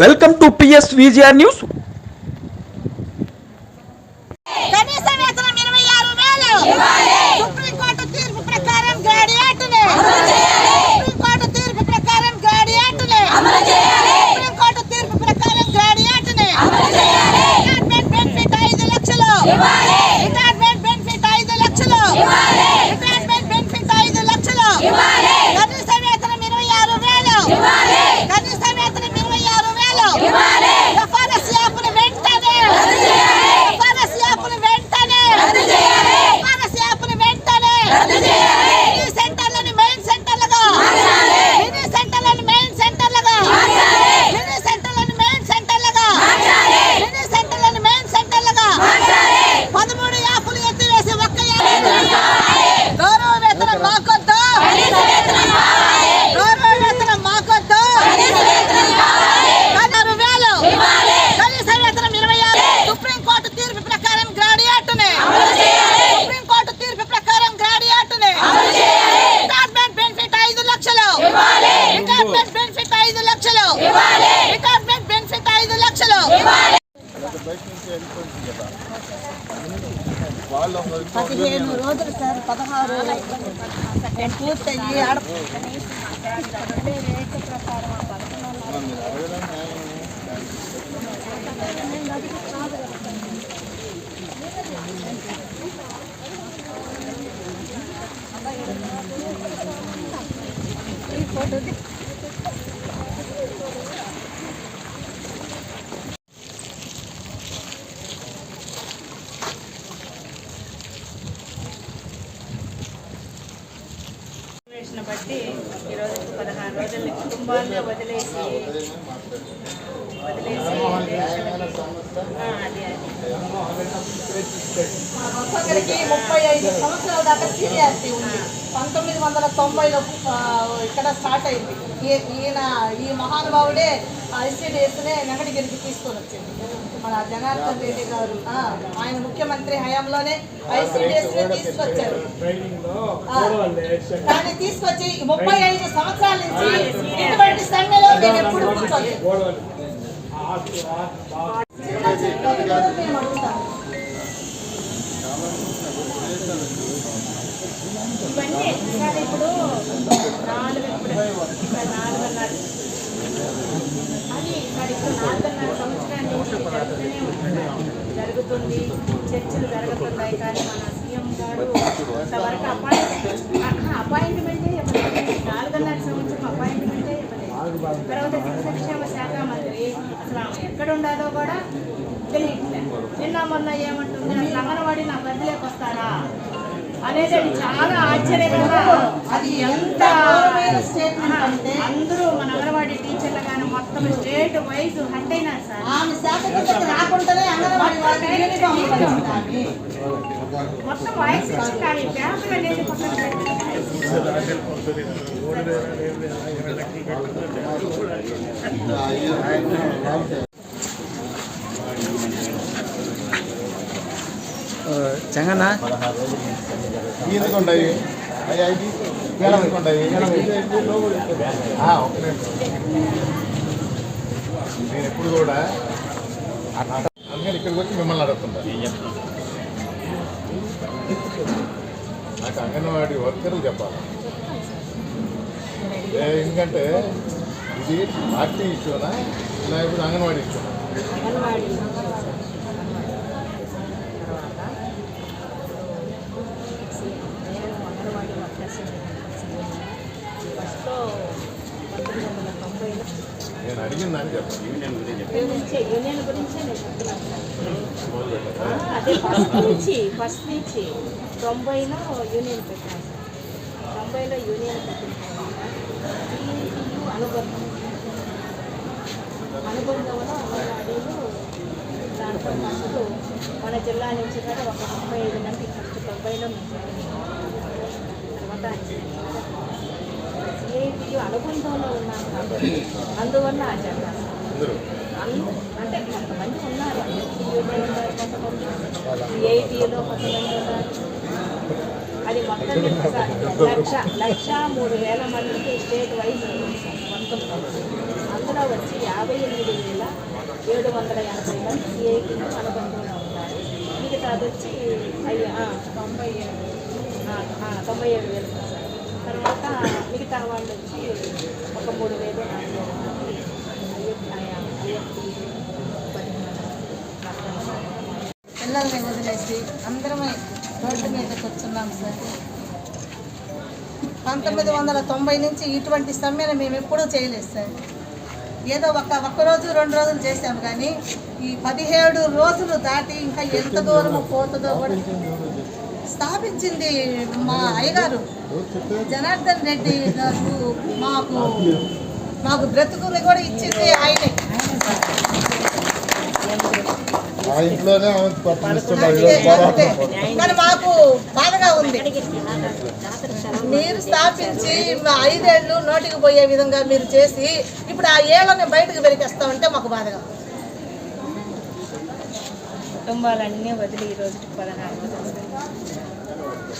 Welcome to PS VGR news. Supreme court తీర్పు ప్రకారం graduate supreme court తీర్పు ప్రకారం గ్రాడ్యుయేట్ని సుప్రీంకోర్టు తీర్పు ప్రకారం గ్రాడ్యుయేట్ని రిటైర్మెంట్ బెనిఫిట్ ఐదు లక్షలు రిటైర్మెంట్ బెనిఫిట్ ఐదు లక్షలు రిటైర్మెంట్ బెనిఫిట్ ఐదు లక్షలు కనీస వేతనం ఇరవై ఆరు వేలు కనీస వేతనం ఇరవై ఆరు వేలు ఎఫ్ఆర్ఎస్ యాప్ను వెంటనే ఎఫ్ఆర్ఎస్ యాప్ను వెంటనే ఎఫ్ఆర్ఎస్ యాప్ను వెంటనే మినీ సెంటర్లను మెయిన్ సెంటర్లుగా మినీ సెంటర్లను మెయిన్ సెంటర్లుగా మినీ సెంటర్లను మెయిన్ సెంటర్లుగా మినీ సెంటర్లను మెయిన్ సెంటర్లుగా పదమూడు యాప్లు ఎత్తివేసి ఒక్క యాప్ గౌరవ వేతనం మాకొద్దు గౌరవ వేతనం మాకొద్దు పదహారు వేలు కనీస వేతనం ఇరవై ఆరు సుప్రీంకోర్టు తీర్పు ప్రకారం గ్రాడ్యుయేట్ని సుప్రీంకోర్టు తీర్పు ప్రకారం గ్రాడ్యుయేట్ని రిటైర్మెంట్ బెనిఫిట్ ఐదు లక్షలు రిటైర్మెంట్ బెనిఫిట్ ఐదు లక్షలు రిటైర్మెంట్ బెనిఫిట్ ఐదు లక్షలు పదిహేను రోజులు సార్ పదహారు నేను పూర్తయ్యి ఆడ సిచ్యువేషన్ వదిలి కుటుంబాన్ని వదిలేసి వదిలేసి ఒక్కొక్కరికి ముప్పై ఐదు సంవత్సరాల దాకా సీనియారిటీ ఉంది. పంతొమ్మిది వందల తొంభైలో ఇక్కడ స్టార్ట్ అయింది. ఈయన ఈ మహానుభావుడే ఐసీడీఎస్నే వెంకటగిరికి తీసుకొని వచ్చింది మన జనార్దన్ రెడ్డి గారు ఆయన ముఖ్యమంత్రి హయాంలోనే ఐసీడీఎస్ తీసుకొచ్చారు. దాన్ని తీసుకొచ్చి ముప్పై ఐదు సంవత్సరాల నుంచి ఇటువంటి సమ్మెలో మేము ఎప్పుడు కూర్చోలేదు. చిన్న చిన్న మేము అడుగుతాము ఇవన్నీ ఇక్కడ ఇప్పుడు నాలుగు ఇప్పుడు ఇక్కడ నాలుగున్నర. అది ఇక్కడ ఇప్పుడు నాలుగున్నర సంవత్సరాన్ని జరుగుతూనే ఉంటుంది జరుగుతుంది. చర్చలు జరుగుతున్నాయి. కానీ మన సీఎం గారు ఇంతవరకు అపాయింట్మెంట్ అపాయింట్మెంటే ఇవ్వలేదు. నాలుగున్నర సంవత్సరం అపాయింట్మెంటే ఇవ్వలేదు. తర్వాత శిశు శాఖ మంత్రి అసలు ఆమె ఎక్కడ ఉండాలో కూడా తెలియట్లేదు. నిన్న మొన్న ఏమంటుంది? అసలు అంగన్వాడీ నా బదిలేకొస్తారా వస్తారా? అనేది అది చాలా ఆశ్చర్యకరంగా అది ఎంత స్టేట్మెంట్ అంటే? అందరూ మన అంగన్వాడీ టీచర్లు కానీ మొత్తం స్టేట్ వైజ్ హట్ అయినారు సార్. ఆమె శాఖ రాకుండానే అంగన్వాడీ. మొత్తం వాయిస్ ఇచ్చింది కానీ పేపర్ అనేది పక్కన పెట్టారు చంగన్న ఎందుకుంటాయి? నిమిషం. నేను ఎప్పుడు కూడా అందుకని ఇక్కడికి వచ్చి మిమ్మల్ని అడుగుతుంటా నాకు అంగన్వాడీ వర్కర్లు చెప్పాలి. ఎందుకంటే ఇది పార్టీ ఇష్యూనా? లేకపోతే అంగన్వాడీ ఇష్యూనా? యూనియన్ గురించే నేను చెప్తున్నాను అదే ఫస్ట్ నుంచి ఫస్ట్ నుంచి తొంభైలో యూనియన్ పెట్టాను తొంభైలో యూనియన్ పెట్టిన అనుబంధం అనుబంధంలో అంగన్వాడీలు దాంట్లో ఫస్ట్ మన జిల్లా నుంచి కూడా ఒక ముప్పై ఐదు మంది ఫస్ట్ తొంభైలో మేము తర్వాత సిఐటియు అనుబంధంలో ఉన్నాం కాబట్టి అందువల్ల ఆ అందరూ అంటే కొంతమంది ఉన్నారు కొంతమంది సిఐటిలో కొంతమంది ఉన్నారు. అది మొత్తం లక్ష లక్ష మూడు వేల మందికి స్టేట్ వైజ్ మొత్తం అందులో వచ్చి యాభై ఎనిమిది వేల ఏడు వందల ఎనభై మంది సిఐకి అనుబంధంగా ఉన్నారు. మిగతాది వచ్చి అయ్యి తొంభై ఏడు. తొంభై ఏడు వేలు. తర్వాత మిగతా వాళ్ళు వచ్చి ఒక మూడు వేలు నాలుగు పిల్లల్ని వదిలేసి అందరమే రోడ్డు మీద కూర్చున్నాం సార్. పంతొమ్మిది వందల తొంభై నుంచి ఇటువంటి సమ్మెను మేము ఎప్పుడూ చేయలేదు సార్. ఏదో ఒక ఒక్క రోజు రెండు రోజులు చేసాము కానీ ఈ పదిహేడు రోజులు దాటి ఇంకా ఎంత దూరం పోతుందో కూడా స్థాపించింది మా అయ్యగారు. జనార్దన్ రెడ్డి గారు మాకు మాకు బ్రతుకుని కూడా ఇచ్చింది ఆయనే. మాకు బాధగా ఉంది. మీరు స్థాపించి మా ఐదేళ్ళు నోటికి పోయే విధంగా మీరు చేసి ఇప్పుడు ఆ ఏళ్ళని బయటకు పెరిగేస్తామంటే మాకు బాధగా ఉంది. కుటుంబాలన్నీ వదిలి ఈ రోజుకి పదహారు రోజులు.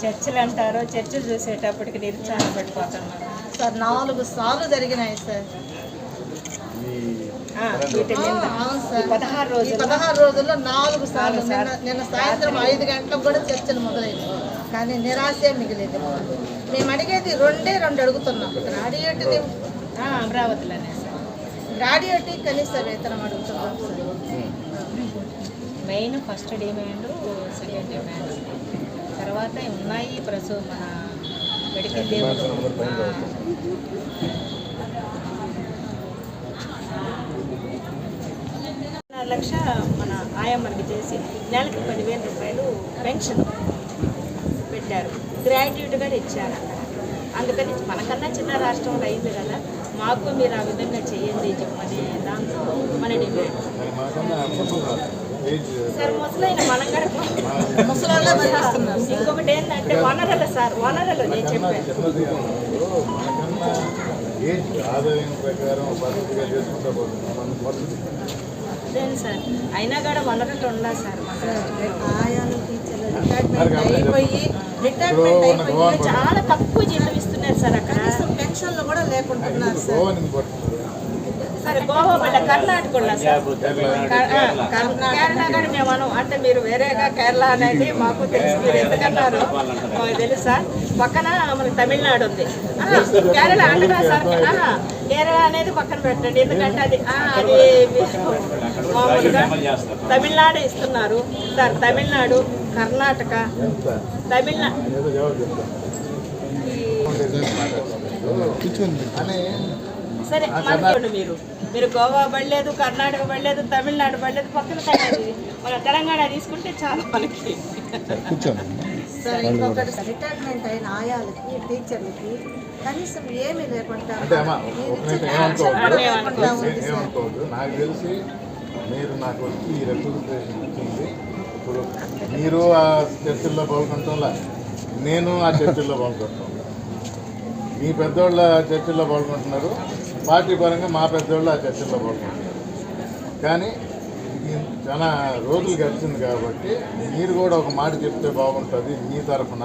చర్చిలు అంటారో చర్చిలు చూసేటప్పటికి నిరుత్సాహపడిపోతున్నాం సార్ నాలుగు సార్లు జరిగినాయి సార్. పదహారు రోజులు పదహారు రోజుల్లో నాలుగు సార్లు నిన్న సాయంత్రం ఐదు గంటలకు కూడా చర్చలు మొదలైంది కానీ నిరాశే మిగిలేదు. మేము అడిగేది రెండే రెండు అడుగుతున్నాం. గ్రాడ్యుయేట్ది ఆ, అమరావతిలోనే గ్రాడ్యుయేట్ కనీస వేతనం అడుగుతున్నాం main first demand second demand. తర్వాత ఉన్నాయి ప్రసూ మన మెడికల్ దేవుడు లక్ష మన ఆయమ్మకి చేసి నెలకి పదివేల రూపాయలు పెన్షన్ పెట్టారు. కూడా ఇచ్చారు. అక్కడ అందుకని మనకన్నా చిన్న రాష్ట్రంలో అయింది కదా మాకు మీరు ఆ విధంగా చేయండి చెప్పని దాంతో మన డిమాండ్. సార్ ముసలైన మనం కూడా ముసలోళ్ళే భరిస్తున్నారు సార్. ఇంకొకటి ఏంటంటే వనరులు సార్ వనరులు నేను కన్నా చెప్పాను చిన్నది అన్నప్పుడు మనకన్నా ఏజ్ ఆదాయం ప్రకారం పద్ధతిగా చేసుకుంటా పోతుంది మన పద్ధతి అదేంటి సార్? అయినా కూడా వనరులు ఉండాలి సార్ ఆయాలు టీచర్లు రిటైర్మెంట్ అయిపోయి రిటైర్మెంట్ అయిపోయి చాలా తక్కువ జీతం ఇస్తున్నారు సార్ అక్కడ. కనీసం పెన్షన్లు కూడా లేకుంటున్నారు సార్. గోవా పడ్డ కర్ణాటక. మేము అనం అంటే మీరు వేరేగా కేరళ అనేది మాకు తెలుసు మీరు ఎందుకన్నారు? మాకు తెలుసా? పక్కన మన తమిళనాడు ఉంది. కేరళ అంటగా సార్. కేరళ అనేది పక్కన పెట్టండి ఎందుకంటే అది ఆ, అది మామూలుగా తమిళనాడు ఇస్తున్నారు. సార్ తమిళనాడు కర్ణాటక తమిళనాడు అని సరే మనకోండి మీరు? మీరు గోవా పడలేదు కర్ణాటక పడలేదు తమిళనాడు పడలేదు పక్కన మన తెలంగాణ తీసుకుంటే చాలా మనకి. కూర్చోండి. సార్ ఇంకొకటి రిటైర్మెంట్ అయిన ఆయాలకి టీచర్లకి కనీసం ఏమీ లేకుండా నాకు తెలిసి మీరు నాకు వచ్చి ఈ రిప్రజెంటేషన్ ఇచ్చింది. ఇప్పుడు మీరు ఆ చర్చల్లో పాల్గొనటంలా నేను ఆ చర్చల్లో పాల్గొంటాం మీ పెద్దోళ్ళ చర్చల్లో పాల్గొంటున్నారు. పార్టీ పరంగా మా పెద్దోళ్ళు ఆ చర్చల్లో పాల్గొంటున్నారు కానీ చాలా రోజులు గడిచింది కాబట్టి మీరు కూడా ఒక మాట చెప్తే బాగుంటుంది మీ తరఫున.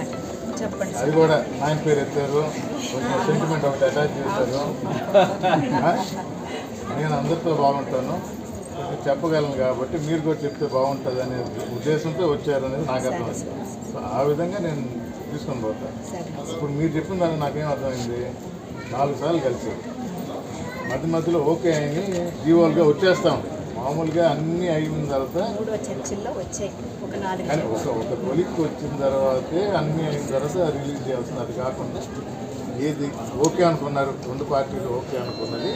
అది. చెప్పండి. అది కూడా నాయన పేరు ఎత్తారు. కొంచెం సెంటిమెంట్ ఒకటి అటాచ్ చేశారు? నేను అందరితో బాగుంటాను. కొంచెం చెప్పగలను కాబట్టి మీరు కూడా చెప్తే బాగుంటుంది అనే ఉద్దేశంతో వచ్చారనేది నాకు అర్థమైంది. సో ఆ విధంగా నేను తీసుకొని పోతాను ఇప్పుడు మీరు చెప్పిన దానికి నాకేం అర్థమైంది? నాలుగు సార్లు కలిసి. మధ్య మధ్యలో ఓకే అని జీవోలుగా వచ్చేస్తాం. మామూలుగా అన్నీ అయిన తర్వాత కానీ ఒక ఒక కొలిక్కి వచ్చిన తర్వాతే అన్నీ అయిన తర్వాత రిలీజ్ చేయాల్సింది. అది కాకుండా ఏది ఓకే అనుకున్నారు రెండు పార్టీలు ఓకే అనుకున్నది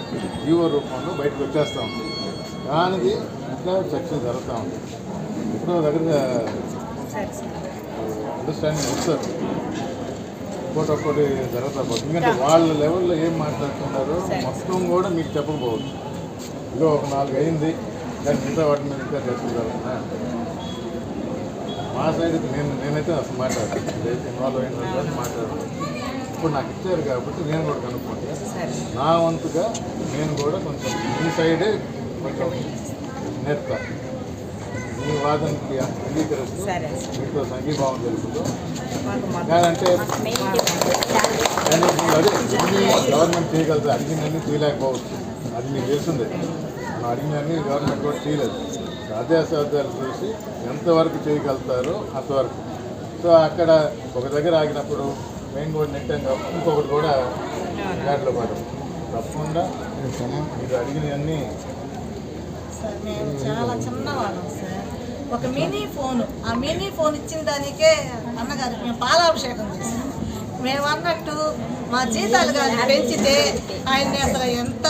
జీవో రూపంలో బయటకు వచ్చేస్తా. ఉంది దానికి ఇంకా చర్చ జరుగుతూ ఉంది. ఇప్పుడు దగ్గర అండర్స్టాండింగ్ వస్తారు ఒక్కొక్కటి ఒక్కటి జరుగుతా పోతుంది. ఎందుకంటే వాళ్ళ లెవెల్లో ఏం మాట్లాడుతున్నారో మొత్తం కూడా మీకు చెప్పకపోవచ్చు. ఇదో ఒక నాలుగు అయింది. కానీ మిగతా వాటి మీద ఇంకా చర్చలు మా సైడ్ నేను నేనైతే అసలు మాట్లాడతాను ఇన్వాల్వ్ అయిన మాట్లాడతాను ఇప్పుడు నాకు ఇచ్చారు కాబట్టి నేను కూడా కనుక్కుంటాను సరే. నా వంతుగా నేను కూడా కొంచెం మీ సైడే కొంచెం నేర్పుతా. మీ వాదనకి అంగీకరిస్తూ సరే మీతో సంఘీభావం తెలుపుతూ మెయిన్ అదే ఇన్ని గవర్నమెంట్ చేయగలదు అన్ని చేయలేకపోవచ్చు. అది మీకు తెలిసిందే మనం అడిగినన్ని గవర్నమెంట్ కూడా చేయలేదు. సాధ్యాసాధ్యాలు చూసి ఎంతవరకు చేయగలుగుతారో అంతవరకు. సో అక్కడ ఒక దగ్గర ఆగినప్పుడు మేము కూడా నెట్టాం ఇంకొకటి కూడా దాంట్లో పడదు. తప్పకుండా మీరు అడిగినవన్నీ చాలా చిన్నవాళ్ళం సార్. ఒక మినీ ఫోన్. ఆ మినీ ఫోన్ ఇచ్చిన దానికే అన్నగారికి మేము పాలాభిషేకం చేసాం మేము అన్నట్టు మా జీతాలు కానీ పెంచితే ఆయన్ని అసలు ఎంత.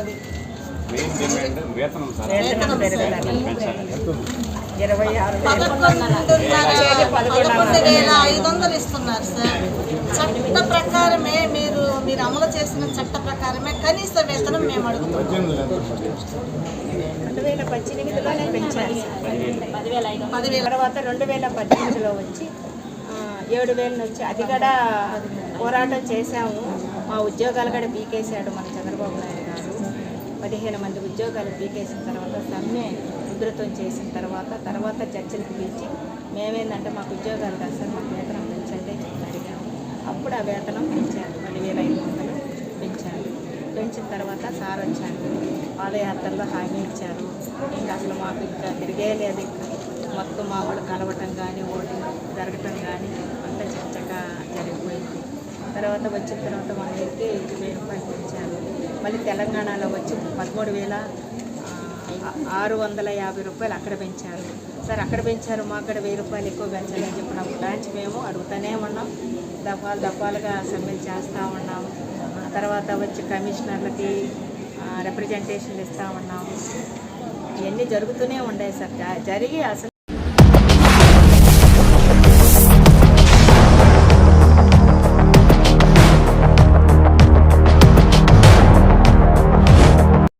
అది. పదకొండు వేల ఐదు వందలు ఇస్తున్నారు సార్. చట్ట ప్రకారమే మీరు మీరు అమలు చేసిన చట్ట ప్రకారమే కనీస వేతనం మేము అడుగుతాం రెండు వేల పద్దెనిమిదిలోనే పెంచారు పదివేల తర్వాత రెండు వేల పద్దెనిమిదిలో వచ్చి ఏడు వేల నుంచి అది కూడా పోరాటం చేశాము. మా ఉద్యోగాలు కూడా పీకేశాడు మన చంద్రబాబు నాయుడు గారు. పదిహేను మంది ఉద్యోగాలు పీకేసిన తర్వాత సమ్మె ఉధృతం చేసిన తర్వాత తర్వాత చర్చలకు పిలిచి మేమేందంటే మాకు ఉద్యోగాలు కాదు సార్ మాకు వేతనం పెంచండి అడిగాము. అప్పుడు ఆ వేతనం పెంచారు. పదివేల ఐదు వందలు పెంచారు పెంచిన తర్వాత సార్ వచ్చారు. పాదయాత్రలో హామీ ఇచ్చారు. ఇంకా అసలు మాకు ఇంకా తిరిగే లేదు ఇంకా. మొత్తం మా వాళ్ళు కలవటం కానీ ఓటింగ్ జరగటం కానీ అంతా చక్కగా జరిగిపోయింది. తర్వాత వచ్చిన తర్వాత మా అయితే వేలు పంపించారు పెంచారు మళ్ళీ తెలంగాణలో వచ్చి పదమూడు వేల ఆరు వందల యాభై రూపాయలు అక్కడ పెంచారు. సార్ అక్కడ పెంచారు మా అక్కడ వెయ్యి రూపాయలు ఎక్కువ పెంచాలని చెప్పిన బ్రాంచ్ మేము అడుగుతూనే ఉన్నాం. దఫాలు దఫాలుగా సబ్మిట్ చేస్తూ ఉన్నాం. ఆ తర్వాత వచ్చి కమిషనర్లకి రిప్రజెంటేషన్లు ఇస్తూ ఉన్నాం. ఇవన్నీ జరుగుతూనే ఉన్నాయి సార్. జ- జరిగి అసలు